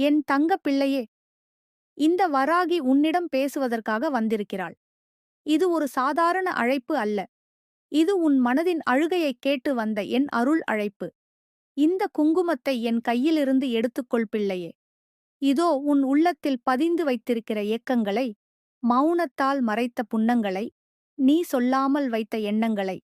என் தங்க பிள்ளையே இந்த வராகி உன்னிடம் பேசுவதற்காக வந்திருக்கிறாள். இது ஒரு சாதாரண அழைப்பு அல்ல. இது உன் மனதின் அழுகையைக் கேட்டு வந்த என் அருள் அழைப்பு. இந்த குங்குமத்தை என் கையிலிருந்து எடுத்துக்கொள் பிள்ளையே. இதோ உன் உள்ளத்தில் பதிந்து வைத்திருக்கிற ஏக்கங்களை மௌனத்தால் மறைத்த புன்னங்களை நீ சொல்லாமல் வைத்த எண்ணங்களை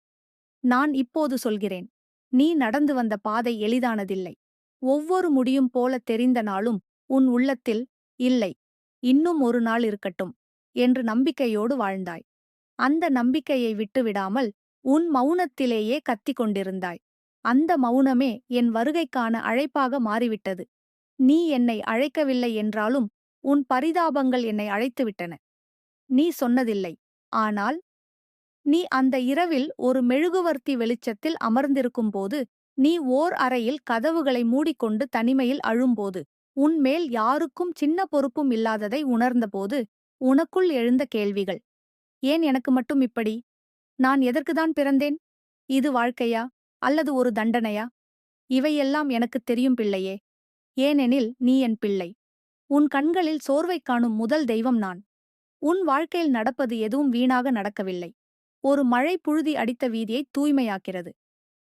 நான் இப்போது சொல்கிறேன். நீ நடந்து வந்த பாதை எளிதானதில்லை. ஒவ்வொரு முடியும் போல தெரிந்த நாளும் உன் உள்ளத்தில் இல்லை. இன்னும் ஒரு நாள் இருக்கட்டும் என்று நம்பிக்கையோடு வாழ்ந்தாய். அந்த நம்பிக்கையை விட்டுவிடாமல் உன் மௌனத்திலேயே கத்திக் கொண்டிருந்தாய். அந்த மௌனமே என் வருகைக்கான அழைப்பாக மாறிவிட்டது. நீ என்னை அழைக்கவில்லை என்றாலும் உன் பரிதாபங்கள் என்னை அழைத்துவிட்டன. நீ சொன்னதில்லை. ஆனால் நீ அந்த இரவில் ஒரு மெழுகுவர்த்தி வெளிச்சத்தில் அமர்ந்திருக்கும்போது நீ ஓர் அறையில் கதவுகளை மூடிக்கொண்டு தனிமையில் அழும்போது உன்மேல் யாருக்கும் சின்ன பொறுப்பும் இல்லாததை உணர்ந்தபோது உனக்குள் எழுந்த கேள்விகள். ஏன் எனக்கு மட்டும் இப்படி? நான் எதற்குதான் பிறந்தேன்? இது வாழ்க்கையா? அல்லது ஒரு தண்டனையா? இவையெல்லாம் எனக்குத் தெரியும் பிள்ளையே. ஏனெனில் நீ என் பிள்ளை. உன் கண்களில் சோர்வைக் காணும் முதல் தெய்வம் நான். உன் வாழ்க்கையில் நடப்பது எதுவும் வீணாக நடக்கவில்லை. ஒரு மழை புழுதி அடித்த வீதியை தூய்மையாக்கிறது.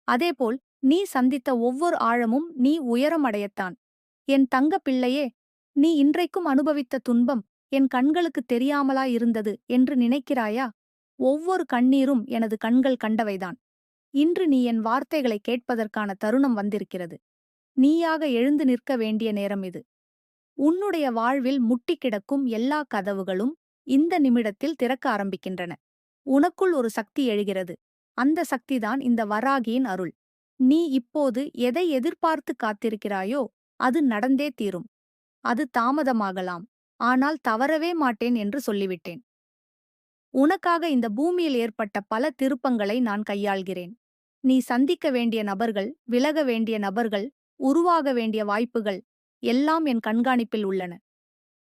அதேபோல் நீ சந்தித்த ஒவ்வொரு ஆழமும் நீ உயரம் அடையத்தான். என் தங்க பிள்ளையே நீ இன்றைக்கும் அனுபவித்த துன்பம் என் கண்களுக்கு தெரியாமலா இருந்தது என்று நினைக்கிறாயா? ஒவ்வொரு கண்ணீரும் எனது கண்கள் கண்டவைதான். இன்று நீ என் வார்த்தைகளை கேட்பதற்கான தருணம் வந்திருக்கிறது. நீயாக எழுந்து நிற்க வேண்டிய நேரம் இது. உன்னுடைய வாழ்வில் முட்டி கிடக்கும் எல்லா கதவுகளும் இந்த நிமிடத்தில் திறக்க ஆரம்பிக்கின்றன. உனக்குள் ஒரு சக்தி எழுகிறது. அந்த சக்திதான் இந்த வராகியின் அருள். நீ இப்போது எதை எதிர்பார்த்து காத்திருக்கிறாயோ அது நடந்தே தீரும். அது தாமதமாகலாம். ஆனால் தவறவே மாட்டேன் என்று சொல்லிவிட்டேன். உனக்காக இந்த பூமியில் ஏற்பட்ட பல திருப்பங்களை நான் கையாள்கிறேன். நீ சந்திக்க வேண்டிய நபர்கள் விலக வேண்டிய நபர்கள் உருவாக வேண்டிய வாய்ப்புகள் எல்லாம் என் கண்காணிப்பில் உள்ளன.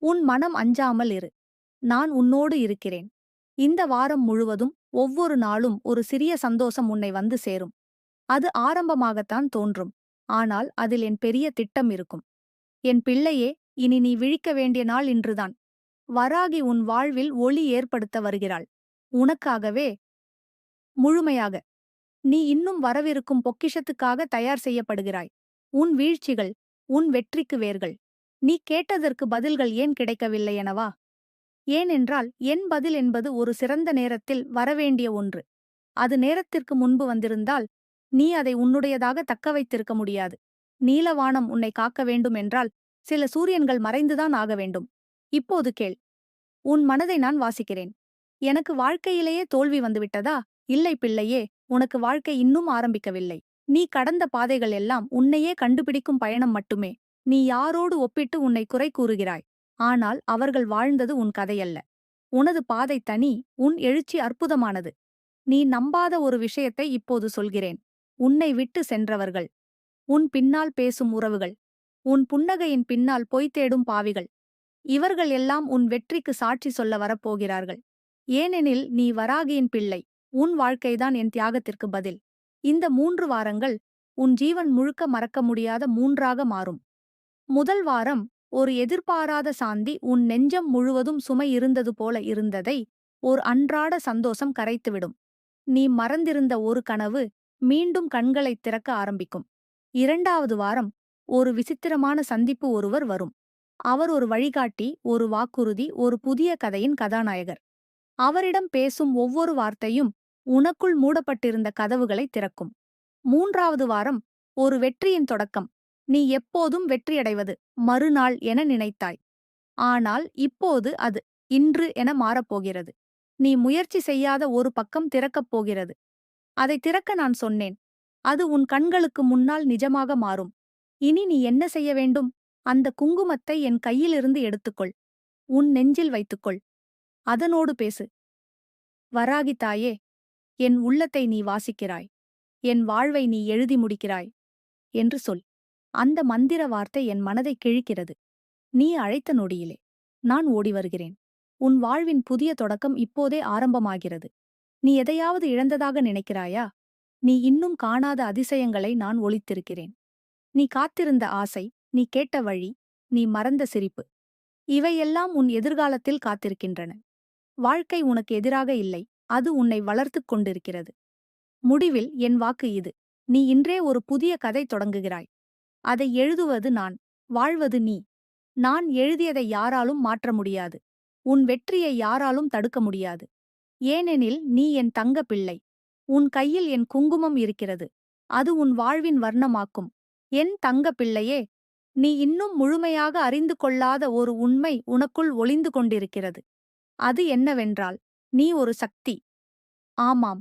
உன் மனம் அஞ்சாமல் இரு. நான் உன்னோடு இருக்கிறேன். இந்த வாரம் முழுவதும் ஒவ்வொரு நாளும் ஒரு சிறிய சந்தோஷம் உன்னை வந்து சேரும். அது ஆரம்பமாகத்தான் தோன்றும். ஆனால் அதில் என் பெரிய திட்டம் இருக்கும். என் பிள்ளையே இனி நீ விழிக்க வேண்டிய நாள் இன்றுதான். வராகி உன் வாழ்வில் ஒளி ஏற்படுத்த வருகிறாள். உனக்காகவே முழுமையாக. நீ இன்னும் வரவிருக்கும் பொக்கிஷத்துக்காக தயார் செய்யப்படுகிறாய். உன் வீழ்ச்சிகள் உன் வெற்றிக்கு வேர்கள். நீ கேட்டதற்கு பதில்கள் ஏன் கிடைக்கவில்லை எனவா? ஏனென்றால் என் பதில் என்பது ஒரு சிறந்த நேரத்தில் வரவேண்டிய ஒன்று. அது நேரத்திற்கு முன்பு வந்திருந்தால் நீ அதை உன்னுடையதாக தக்க வைத்திருக்க முடியாது. நீலவானம் உன்னை காக்க வேண்டும் என்றால் சில சூரியன்கள் மறைந்துதான் ஆக வேண்டும். இப்போது கேள். உன் மனதை நான் வாசிக்கிறேன். எனக்கு வாழ்க்கையிலேயே தோல்வி வந்துவிட்டதா? இல்லை பிள்ளையே உனக்கு வாழ்க்கை இன்னும் ஆரம்பிக்கவில்லை. நீ கடந்த பாதைகள் எல்லாம் உன்னையே கண்டுபிடிக்கும் பயணம் மட்டுமே. நீ யாரோடு ஒப்பிட்டு உன்னை குறை கூறுகிறாய்? ஆனால் அவர்கள் வாழ்ந்தது உன் கதையல்ல. உனது பாதை தனி உன் எழுச்சி அற்புதமானது. நீ நம்பாத ஒரு விஷயத்தை இப்போது சொல்கிறேன். உன்னை விட்டு சென்றவர்கள். உன் பின்னால் பேசும் உறவுகள். உன் புன்னகையின் பின்னால் பொய் தேடும் பாவிகள். இவர்கள் எல்லாம் உன் வெற்றிக்கு சாட்சி சொல்ல வரப்போகிறார்கள். ஏனெனில் நீ வராகியின் பிள்ளை. உன் வாழ்க்கைதான் என் தியாகத்திற்கு பதில். இந்த மூன்று வாரங்கள் உன் ஜீவன் முழுக்க மறக்க முடியாத மூன்றாக மாறும். முதல் வாரம் ஒரு எதிர்பாராத சாந்தி உன் நெஞ்சம் முழுவதும் சுமை இருந்தது போல இருந்ததை ஓர் அன்றாட சந்தோஷம் கரைத்துவிடும். நீ மறந்திருந்த ஒரு கனவு மீண்டும் கண்களைத் திறக்க ஆரம்பிக்கும். இரண்டாவது வாரம் ஒரு விசித்திரமான சந்திப்பு ஒருவர் வரும். அவர் ஒரு வழிகாட்டி ஒரு வாக்குறுதி ஒரு புதிய கதையின் கதாநாயகர். அவரிடம் பேசும் ஒவ்வொரு வார்த்தையும் உனக்குள் மூடப்பட்டிருந்த கதவுகளை திறக்கும். மூன்றாவது வாரம் ஒரு வெற்றியின் தொடக்கம். நீ எப்போதும் வெற்றியடைவது மறுநாள் என நினைத்தாய். ஆனால் இப்போது அது இன்று என மாறப்போகிறது நீ முயற்சி செய்யாத ஒரு பக்கம் திறக்கப் போகிறது. அதை திறக்க நான் சொன்னேன். அது உன் கண்களுக்கு முன்னால் நிஜமாக மாறும். இனி நீ என்ன செய்ய வேண்டும்? அந்த குங்குமத்தை என் கையிலிருந்து எடுத்துக்கொள். உன் நெஞ்சில் வைத்துக்கொள். அதனோடு பேசு. வராகி தாயே என் உள்ளத்தை நீ வாசிக்கிறாய். என் வாழ்வை நீ எழுதி முடிக்கிறாய். என்று சொல். அந்த மந்திர வார்த்தை என் மனதை கிழிக்கிறது. நீ அழைத்த நொடியிலே நான் ஓடி வருகிறேன் உன் வாழ்வின் புதிய தொடக்கம் இப்போதே ஆரம்பமாகிறது. நீ எதையாவது இழந்ததாக நினைக்கிறாயா? நீ இன்னும் காணாத அதிசயங்களை நான் ஒளித்திருக்கிறேன் நீ காத்திருந்த ஆசை நீ கேட்ட வழி நீ மறந்த சிரிப்பு இவையெல்லாம் உன் எதிர்காலத்தில் காத்திருக்கின்றன. வாழ்க்கை உனக்கு எதிராக இல்லை அது உன்னை வளர்த்துக் கொண்டிருக்கிறது. முடிவில் என் வாக்கு இது நீ இன்றே ஒரு புதிய கதை தொடங்குகிறாய். அதை எழுதுவது நான் வாழ்வது நீ. நான் எழுதியதை யாராலும் மாற்ற முடியாது. உன் வெற்றியை யாராலும் தடுக்க முடியாது. ஏனெனில் நீ என் தங்க பிள்ளை உன் கையில் என் குங்குமம் இருக்கிறது. அது உன் வாழ்வின் வர்ணமாக்கும். என் தங்க பிள்ளையே நீ இன்னும் முழுமையாக அறிந்து கொள்ளாத ஒரு உண்மை உனக்குள் ஒளிந்து கொண்டிருக்கிறது. அது என்னவென்றால் நீ ஒரு சக்தி. ஆமாம்.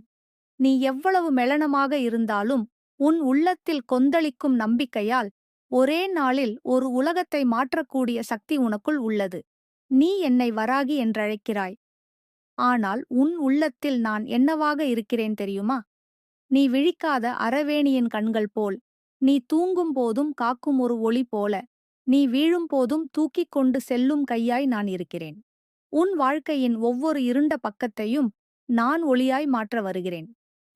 நீ எவ்வளவு மெளனமாக இருந்தாலும் உன் உள்ளத்தில் கொந்தளிக்கும் நம்பிக்கையால் ஒரே நாளில் ஒரு உலகத்தை மாற்றக்கூடிய சக்தி உனக்குள் உள்ளது. நீ என்னை வராகி என்றழைக்கிறாய். ஆனால் உன் உள்ளத்தில் நான் என்னவாக இருக்கிறேன் தெரியுமா? நீ விழிக்காத அரவேணியின் கண்கள் போல். நீ தூங்கும் போதும் காக்கும் ஒரு ஒளி போல. நீ வீழும் போதும் தூக்கிக் கொண்டு செல்லும் கையாய் நான் இருக்கிறேன். உன் வாழ்க்கையின் ஒவ்வொரு இருண்ட பக்கத்தையும் நான் ஒளியாய் மாற்ற வருகிறேன்.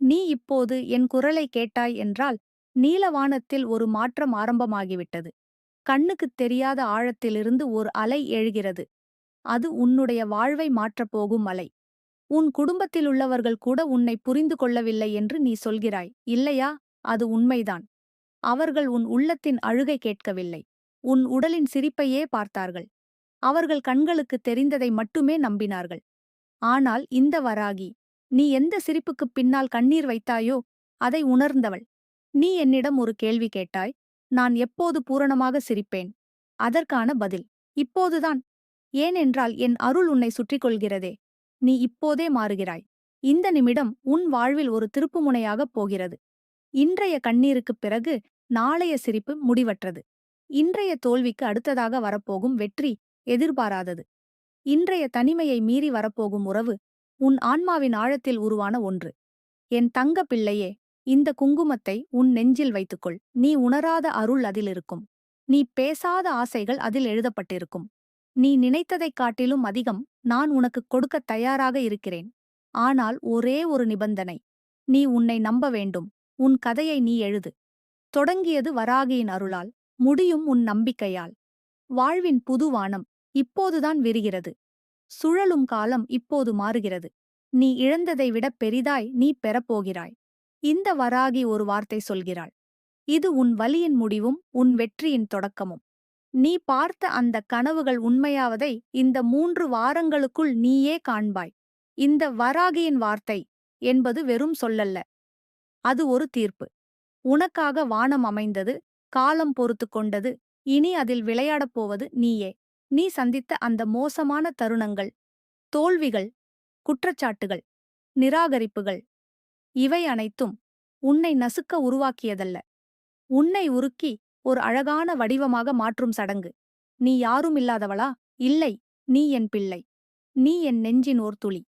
நீ இப்போது என் குரலை கேட்டாய் என்றால் நீலவானத்தில் ஒரு மாற்றம் ஆரம்பமாகிவிட்டது. கண்ணுக்குத் தெரியாத ஆழத்திலிருந்து ஒரு அலை எழுகிறது. அது உன்னுடைய வாழ்வை மாற்றப் போகும் அலை. உன் குடும்பத்திலுள்ளவர்கள் கூட உன்னை புரிந்து கொள்ளவில்லை என்று நீ சொல்கிறாய். இல்லையா? அது உண்மைதான். அவர்கள் உன் உள்ளத்தின் அழுகை கேட்கவில்லை. உன் உடலின் சிரிப்பையே பார்த்தார்கள். அவர்கள் கண்களுக்கு தெரிந்ததை மட்டுமே நம்பினார்கள். ஆனால் இந்த வராகி நீ எந்த சிரிப்புக்குப் பின்னால் கண்ணீர் வைத்தாயோ அதை உணர்ந்தவள். நீ என்னிடம் ஒரு கேள்வி கேட்டாய். நான் எப்போது பூரணமாக சிரிப்பேன்? அதற்கான பதில். இப்போதுதான். ஏனென்றால் என் அருள் உன்னை சுற்றிக் கொள்கிறதே நீ இப்போதே மாறுகிறாய். இந்த நிமிடம் உன் வாழ்வில் ஒரு திருப்புமுனையாகப் போகிறது. இன்றைய கண்ணீருக்குப் பிறகு நாளைய சிரிப்பு முடிவற்றது. இன்றைய தோல்விக்கு அடுத்ததாக வரப்போகும் வெற்றி எதிர்பாராதது. இன்றைய தனிமையை மீறி வரப்போகும் உறவு உன் ஆன்மாவின் ஆழத்தில் உருவான ஒன்று. என் தங்க பிள்ளையே இந்த குங்குமத்தை உன் நெஞ்சில் வைத்துக்கொள். நீ உணராத அருள் அதிலிருக்கும். நீ பேசாத ஆசைகள் அதில் எழுதப்பட்டிருக்கும். நீ நினைத்ததைக் காட்டிலும் அதிகம் நான் உனக்கு கொடுக்கத் தயாராக இருக்கிறேன். ஆனால் ஒரே ஒரு நிபந்தனை. நீ உன்னை நம்ப வேண்டும். உன் கதையை நீ எழுது. தொடங்கியது வராகியின் அருளால் முடியும் உன் நம்பிக்கையால். வாழ்வின் புதுவானம் இப்போதுதான் விரிகிறது. சுழலும் காலம் இப்போது மாறுகிறது. நீ இழந்ததை விட பெரிதாய் நீ பெறப்போகிறாய் இந்த வராகி ஒரு வார்த்தை சொல்கிறாள். இது உன் வலியின் முடிவும் உன் வெற்றியின் தொடக்கமும். நீ பார்த்த அந்த கனவுகள் உண்மையாவதை இந்த மூன்று வாரங்களுக்குள் நீயே காண்பாய். இந்த வராகியின் வார்த்தை என்பது வெறும் சொல்லல்ல. அது ஒரு தீர்ப்பு. உனக்காக வானம் அமைந்தது காலம் பொறுத்து கொண்டது இனி அதில் விளையாடப் போவது நீயே. நீ சந்தித்த அந்த மோசமான தருணங்கள் தோல்விகள் குற்றச்சாட்டுகள் நிராகரிப்புகள் இவை அனைத்தும் உன்னை நசுக்க உருவாக்கியதல்ல. உன்னை உருக்கி ஒரு அழகான வடிவமாக மாற்றும் சடங்கு. நீ யாருமில்லாதவளா இல்லை. நீ என் பிள்ளை. நீ என் நெஞ்சின் ஓர் துளி.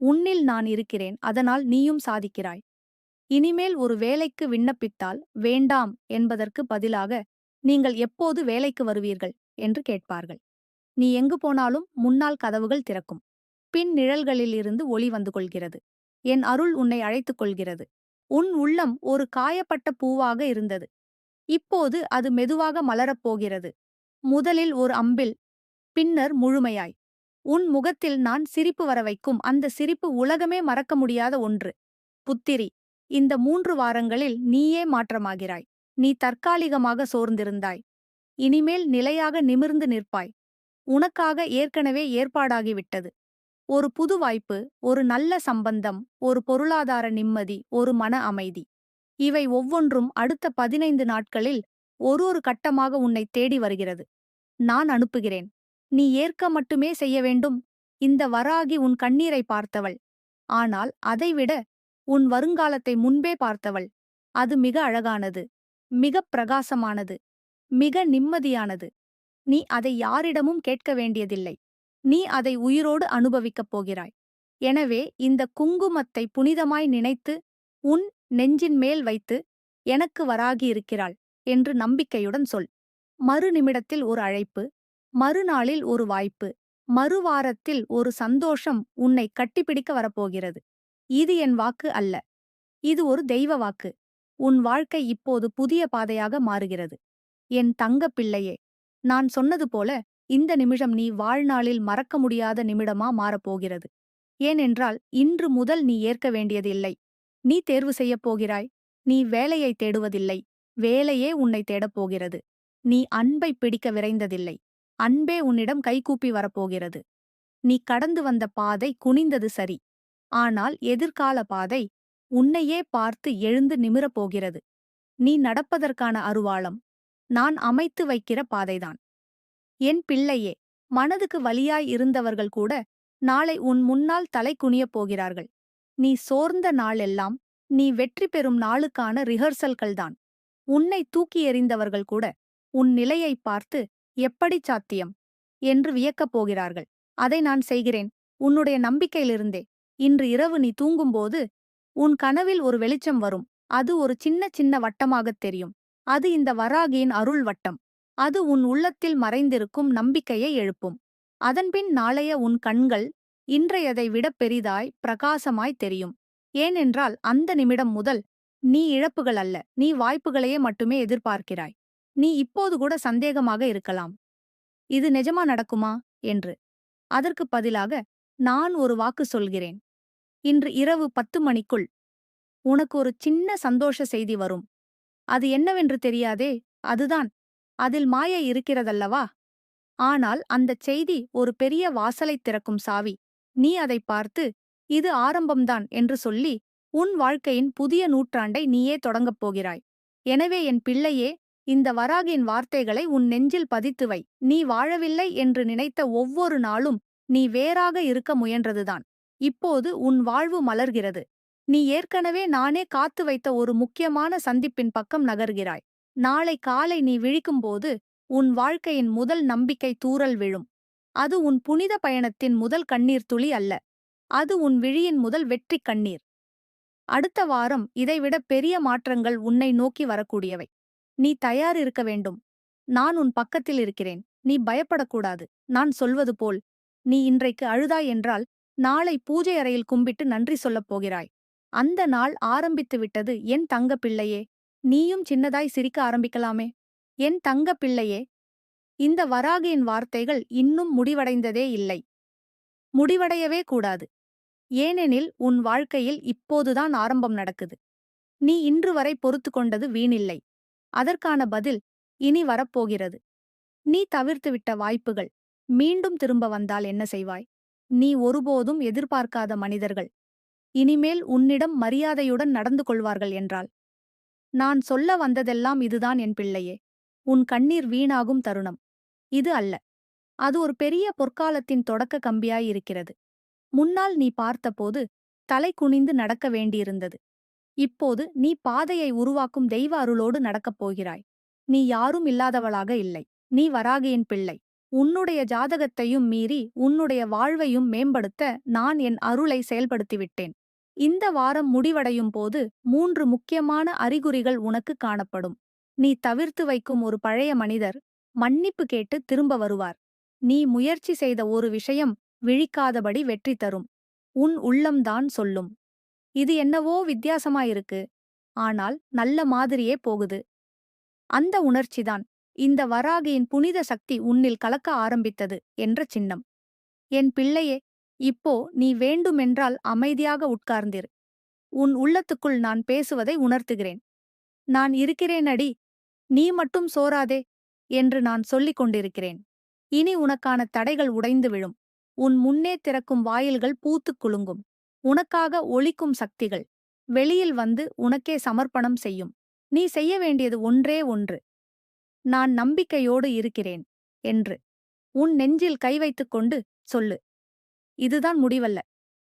உன்னில் நான் இருக்கிறேன். அதனால் நீயும் சாதிக்கிறாய். இனிமேல் ஒரு வேலைக்கு விண்ணப்பித்தால் வேண்டாம் என்பதற்கு பதிலாக நீங்கள் எப்போது வேலைக்கு வருவீர்கள்? என்று கேட்பார்கள். நீ எங்கு போனாலும் முன்னால் கதவுகள் திறக்கும். பின் நிழல்களிலிருந்து ஒளி வந்து கொள்கிறது. என் அருள் உன்னை அழைத்துக் கொள்கிறது. உன் உள்ளம் ஒரு காயப்பட்ட பூவாக இருந்தது. இப்போது அது மெதுவாக மலரப் போகிறது. முதலில் ஒரு அம்பில் பின்னர் முழுமையாய். உன் முகத்தில் நான் சிரிப்பு வர வைக்கும். அந்த சிரிப்பு உலகமே மறக்க முடியாத ஒன்று. புத்திரி இந்த மூன்று வாரங்களில் நீயே மாற்றமாகிறாய். நீ தற்காலிகமாக சோர்ந்திருந்தாய். இனிமேல் நிலையாக நிமிர்ந்து நிற்பாய். உனக்காக ஏற்கனவே ஏற்பாடாகிவிட்டது. ஒரு புது வாய்ப்பு ஒரு நல்ல சம்பந்தம் ஒரு பொருளாதார நிம்மதி ஒரு மன அமைதி. இவை ஒவ்வொன்றும் அடுத்த பதினைந்து நாட்களில் ஒரு ஒரு கட்டமாக உன்னை தேடி வருகிறது. நான் அனுப்புகிறேன். நீ ஏற்க மட்டுமே செய்ய வேண்டும். இந்த வராகி உன் கண்ணீரை பார்த்தவள். ஆனால் அதைவிட உன் வருங்காலத்தை முன்பே பார்த்தவள். அது மிக அழகானது. மிகப் பிரகாசமானது. மிக நிம்மதியானது. நீ அதை யாரிடமும் கேட்க வேண்டியதில்லை. நீ அதை உயிரோடு அனுபவிக்கப் போகிறாய். எனவே இந்த குங்குமத்தை புனிதமாய் நினைத்து உன் நெஞ்சின் மேல் வைத்து எனக்கு வராகியிருக்கிறாள் என்று நம்பிக்கையுடன் சொல். மறு நிமிடத்தில் ஒரு அழைப்பு மறுநாளில் ஒரு வாய்ப்பு மறுவாரத்தில் ஒரு சந்தோஷம் உன்னை கட்டிப்பிடிக்க வரப்போகிறது. இது என் வாக்கு அல்ல. இது ஒரு தெய்வ வாக்கு. உன் வாழ்க்கை இப்போது புதிய பாதையாக மாறுகிறது. என் தங்க பிள்ளையே நான் சொன்னது போல இந்த நிமிஷம் நீ வாழ்நாளில் மறக்க முடியாத நிமிடமா மாறப்போகிறது. ஏனென்றால் இன்று முதல் நீ ஏற்க வேண்டியதில்லை. நீ தேர்வு செய்யப் போகிறாய். நீ வேலையை தேடுவதில்லை. வேலையே உன்னை தேடப் போகிறது. நீ அன்பை பிடிக்க விரைந்ததில்லை. அன்பே உன்னிடம் கைகூப்பி வரப்போகிறது. நீ கடந்து வந்த பாதை குனிந்தது சரி. ஆனால் எதிர்கால பாதை உன்னையே பார்த்து எழுந்து நிமிரப் போகிறது. நீ நடப்பதற்கான அருவாளம். நான் அமைத்து வைக்கிற பாதைதான். என் பிள்ளையே மனதுக்கு வலியாய் இருந்தவர்கள் கூட நாளை உன் முன்னால் தலை குனியப் போகிறார்கள். நீ சோர்ந்த நாளெல்லாம் நீ வெற்றி பெறும் நாளுக்கான ரிஹர்சல்கள்தான் உன்னை தூக்கி எறிந்தவர்கள் கூட உன் நிலையைப் பார்த்து எப்படி சாத்தியம் என்று வியக்கப் போகிறார்கள். அதை நான் செய்கிறேன். உன்னுடைய நம்பிக்கையிலிருந்தே. இன்று இரவு நீ தூங்கும்போது உன் கனவில் ஒரு வெளிச்சம் வரும். அது ஒரு சின்ன சின்ன வட்டமாகத் தெரியும். அது இந்த வராகியின் அருள் வட்டம். அது உன் உள்ளத்தில் மறைந்திருக்கும் நம்பிக்கையை எழுப்பும். அதன்பின் நாளைய உன் கண்கள் இன்றையதை விட பெரிதாய் பிரகாசமாய் தெரியும். ஏனென்றால் அந்த நிமிடம் முதல் நீ இழப்புகள் அல்ல. நீ வாய்ப்புகளையே மட்டுமே எதிர்பார்க்கிறாய். நீ இப்போது கூட சந்தேகமாக இருக்கலாம். இது நிஜமா நடக்குமா? என்று. அதற்கு பதிலாக நான் ஒரு வாக்கு சொல்கிறேன். இன்று இரவு பத்து மணிக்குள் உனக்கு ஒரு சின்ன சந்தோஷ செய்தி வரும். அது என்னவென்று தெரியாதே? அதுதான். அதில் மாயை இருக்கிறதல்லவா? ஆனால் அந்தச் செய்தி ஒரு பெரிய வாசலைத் திறக்கும் சாவி. நீ அதைப் பார்த்து இது ஆரம்பம்தான் என்று சொல்லி உன் வாழ்க்கையின் புதிய நூற்றாண்டை நீயே தொடங்கப் போகிறாய். எனவே என் பிள்ளையே இந்த வராகின் வார்த்தைகளை உன் நெஞ்சில் பதித்து வை. நீ வாழவில்லை என்று நினைத்த ஒவ்வொரு நாளும் நீ வேறாக இருக்க முயன்றதுதான். இப்போது உன் வாழ்வு மலர்கிறது. நீ ஏற்கனவே நானே காத்து வைத்த ஒரு முக்கியமான சந்திப்பின் பக்கம் நகர்கிறாய். நாளை காலை நீ விழிக்கும்போது உன் வாழ்க்கையின் முதல் நம்பிக்கை தூறல் விழும். அது உன் புனித பயணத்தின் முதல் கண்ணீர் துளி அல்ல. அது உன் விழியின் முதல் வெற்றி கண்ணீர். அடுத்த வாரம் இதைவிட பெரிய மாற்றங்கள் உன்னை நோக்கி வரக்கூடியவை. நீ தயார் இருக்க வேண்டும். நான் உன் பக்கத்தில் இருக்கிறேன். நீ பயப்படக்கூடாது. நான் சொல்வது போல் நீ இன்றைக்கு அழுதாய் என்றால் நாளை பூஜை அறையில் கும்பிட்டு நன்றி சொல்லப் போகிறாய். அந்த நாள் ஆரம்பித்து விட்டது என் தங்க பிள்ளையே. நீயும் சின்னதாய் சிரிக்க ஆரம்பிக்கலாமே. என் தங்க பிள்ளையே இந்த வராகியின் வார்த்தைகள் இன்னும் முடிவடைந்ததே இல்லை. முடிவடையவே கூடாது. ஏனெனில் உன் வாழ்க்கையில் இப்போதுதான் ஆரம்பம் நடக்குது. நீ இன்று வரை பொறுத்து கொண்டது வீணில்லை. அதற்கான பதில் இனி வரப்போகிறது. நீ தவிர்த்துவிட்ட வாய்ப்புகள். மீண்டும் திரும்ப வந்தால் என்ன செய்வாய்? நீ ஒருபோதும் எதிர்பார்க்காத மனிதர்கள். இனிமேல் உன்னிடம் மரியாதையுடன் நடந்து கொள்வார்கள் என்றால் நான் சொல்ல வந்ததெல்லாம் இதுதான் என் பிள்ளையே. உன் கண்ணீர் வீணாகும் தருணம். இது அல்ல. அது ஒரு பெரிய பொற்காலத்தின் தொடக்க கம்பியாயிருக்கிறது முன்னால் நீ பார்த்தபோது தலை குனிந்து நடக்க வேண்டியிருந்தது. இப்போது நீ பாதையை உருவாக்கும் தெய்வ அருளோடு நடக்கப் போகிறாய். நீ யாரும் இல்லாதவளாக இல்லை. நீ வராகியின் பிள்ளை. உன்னுடைய ஜாதகத்தையும் மீறி உன்னுடைய வாழ்வையும் மேம்படுத்த நான் என் அருளை செயல்படுத்திவிட்டேன். இந்த வாரம் முடிவடையும் போது மூன்று முக்கியமான அறிகுறிகள் உனக்கு காணப்படும். நீ தவிர்த்து வைக்கும் ஒரு பழைய மனிதர் மன்னிப்பு கேட்டு திரும்ப வருவார். நீ முயற்சி செய்த ஒரு விஷயம் விழிக்காதபடி வெற்றி தரும். உன் உள்ளம்தான் சொல்லும். இது என்னவோ வித்தியாசமாயிருக்கு. ஆனால் நல்ல மாதிரியே போகுது அந்த உணர்ச்சிதான் இந்த வராகியின் புனித சக்தி உன்னில் கலக்க ஆரம்பித்தது என்ற சின்னம். என் பிள்ளையே இப்போ நீ வேண்டுமென்றால் அமைதியாக உட்கார்ந்திரு. உன் உள்ளத்துக்குள் நான் பேசுவதை உணர்த்துகிறேன். நான் இருக்கிறேன் அடி நீ மட்டும் சோராதே என்று நான் சொல்லிக் கொண்டிருக்கிறேன். இனி உனக்கான தடைகள் உடைந்து விழும். உன் முன்னே திறக்கும் வாயில்கள் பூத்துக் குலுங்கும். உனக்காக ஒளிக்கும் சக்திகள். வெளியில் வந்து உனக்கே சமர்ப்பணம் செய்யும். நீ செய்ய வேண்டியது ஒன்றே ஒன்று. நான் நம்பிக்கையோடு இருக்கிறேன். என்று. உன் நெஞ்சில் கை வைத்துக் கொண்டு சொல்லு. இதுதான் முடிவல்ல.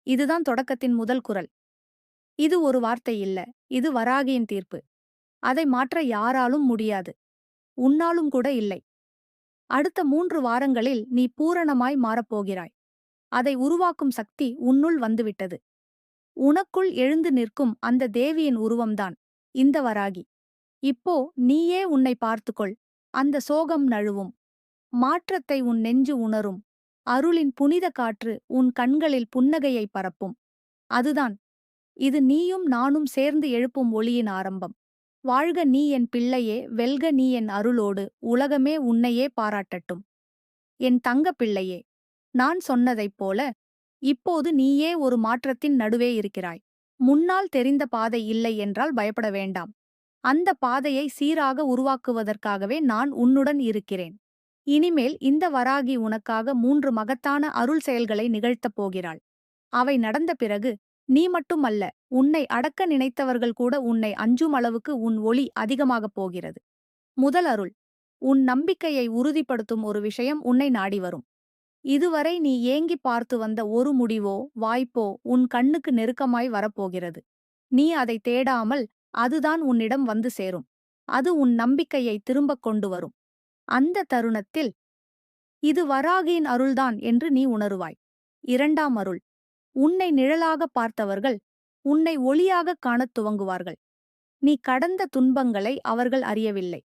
இதுதான் தொடக்கத்தின் முதல் குரல். இது ஒரு வார்த்தை இல்ல. இது வராகியின் தீர்ப்பு. அதை மாற்ற யாராலும் முடியாது. உன்னாலும் கூட இல்லை. அடுத்த மூன்று வாரங்களில் நீ பூரணமாய் மாறப்போகிறாய். அதை உருவாக்கும் சக்தி உன்னுள் வந்துவிட்டது. உனக்குள் எழுந்து நிற்கும் அந்த தேவியின் உருவம்தான் இந்த வராகி. இப்போ நீயே உன்னை பார்த்துக்கொள். அந்த சோகம் நழுவும். மாற்றத்தை உன் நெஞ்சு உணரும். அருளின் புனித காற்று உன் கண்களில் புன்னகையை பரப்பும். அதுதான். இது நீயும் நானும் சேர்ந்து எழுப்பும் ஒளியின் ஆரம்பம். வாழ்க நீ என் பிள்ளையே வெல்க நீ என் அருளோடு உலகமே உன்னையே பாராட்டட்டும். என் தங்க பிள்ளையே நான் சொன்னதைப் போல இப்போது நீயே ஒரு மாற்றத்தின் நடுவே இருக்கிறாய். முன்னால் தெரிந்த பாதை இல்லை என்றால் பயப்பட வேண்டாம். அந்த பாதையை சீராக உருவாக்குவதற்காகவே நான் உன்னுடன் இருக்கிறேன். இனிமேல் இந்த வராகி உனக்காக மூன்று மகத்தான அருள் செயல்களை நிகழ்த்தப் போகிறாள். அவை நடந்த பிறகு நீ மட்டுமல்ல உன்னை அடக்க நினைத்தவர்கள் கூட உன்னை அஞ்சும் அளவுக்கு உன் ஒளி அதிகமாகப் போகிறது. முதல் அருள் உன் நம்பிக்கையை உறுதிப்படுத்தும் ஒரு விஷயம் உன்னை நாடி வரும். இதுவரை நீ ஏங்கி பார்த்து வந்த ஒரு முடிவோ வாய்ப்போ உன் கண்ணுக்கு நெருக்கமாய் வரப்போகிறது. நீ அதை தேடாமல் அதுதான் உன்னிடம் வந்து சேரும். அது உன் நம்பிக்கையை திரும்பக் கொண்டு வரும். அந்த தருணத்தில் இது வராகியின் அருள்தான் என்று நீ உணருவாய். இரண்டாம் அருள் உன்னை நிழலாக பார்த்தவர்கள் உன்னை ஒளியாகக் காணத் துவங்குவார்கள். நீ கடந்த துன்பங்களை அவர்கள் அறியவில்லை.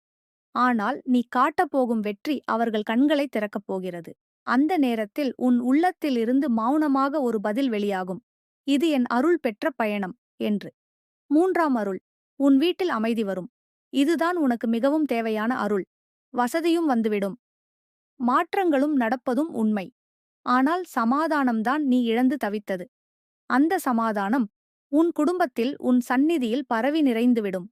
ஆனால் நீ காட்டப்போகும் வெற்றி அவர்கள் கண்களை திறக்கப் போகிறது. அந்த நேரத்தில் உன் உள்ளத்திலிருந்து மௌனமாக ஒரு பதில் வெளியாகும். இது என் அருள் பெற்ற பயணம் என்று. மூன்றாம் அருள். உன் வீட்டில் அமைதி வரும். இதுதான் உனக்கு மிகவும் தேவையான அருள். வசதியும் வந்துவிடும். மாற்றங்களும் நடப்பதும் உண்மை. ஆனால் சமாதானம்தான் நீ இழந்து தவித்தது. அந்த சமாதானம் உன் குடும்பத்தில் உன் சந்நிதியில் பரவி நிறைந்துவிடும்.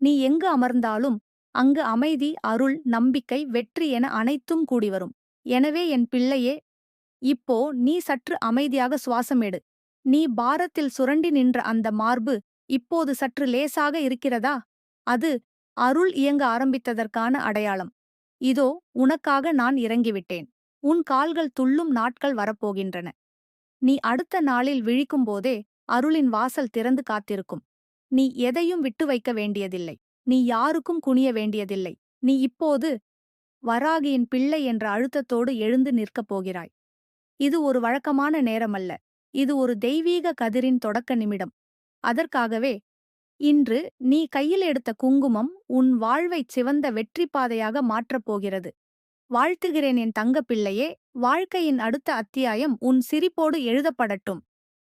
நீ எங்கு அமர்ந்தாலும் அங்கு அமைதி அருள் நம்பிக்கை வெற்றி என அனைத்தும் கூடிவரும் எனவே என் பிள்ளையே இப்போ நீ சற்று அமைதியாக சுவாசமேடு நீ பாரத்தில் சுரண்டி நின்ற அந்த மார்பு இப்போது சற்று லேசாக இருக்கிறதா? அது அருள் இயங்க ஆரம்பித்ததற்கான அடையாளம். இதோ உனக்காக நான் இறங்கிவிட்டேன். உன் கால்கள் துள்ளும் நாட்கள் வரப்போகின்றன. நீ அடுத்த நாளில் விழிக்கும்போதே அருளின் வாசல் திறந்து காத்திருக்கும். நீ எதையும் விட்டு வைக்க வேண்டியதில்லை. நீ யாருக்கும் குனிய வேண்டியதில்லை. நீ இப்போது வராகியின் பிள்ளை என்ற அழுத்தத்தோடு எழுந்து நிற்கப் போகிறாய். இது ஒரு வழக்கமான நேரமல்ல. இது ஒரு தெய்வீக கதிரின் தொடக்க நிமிடம். அதற்காகவே இன்று நீ கையில் எடுத்த குங்குமம் உன் வாழ்வைச் சிவந்த வெற்றி பாதையாக மாற்றப் போகிறது. வாழ்த்துகிறேன் என் தங்கப்பிள்ளையே வாழ்க்கையின் அடுத்த அத்தியாயம் உன் சிரிப்போடு எழுதப்படட்டும்.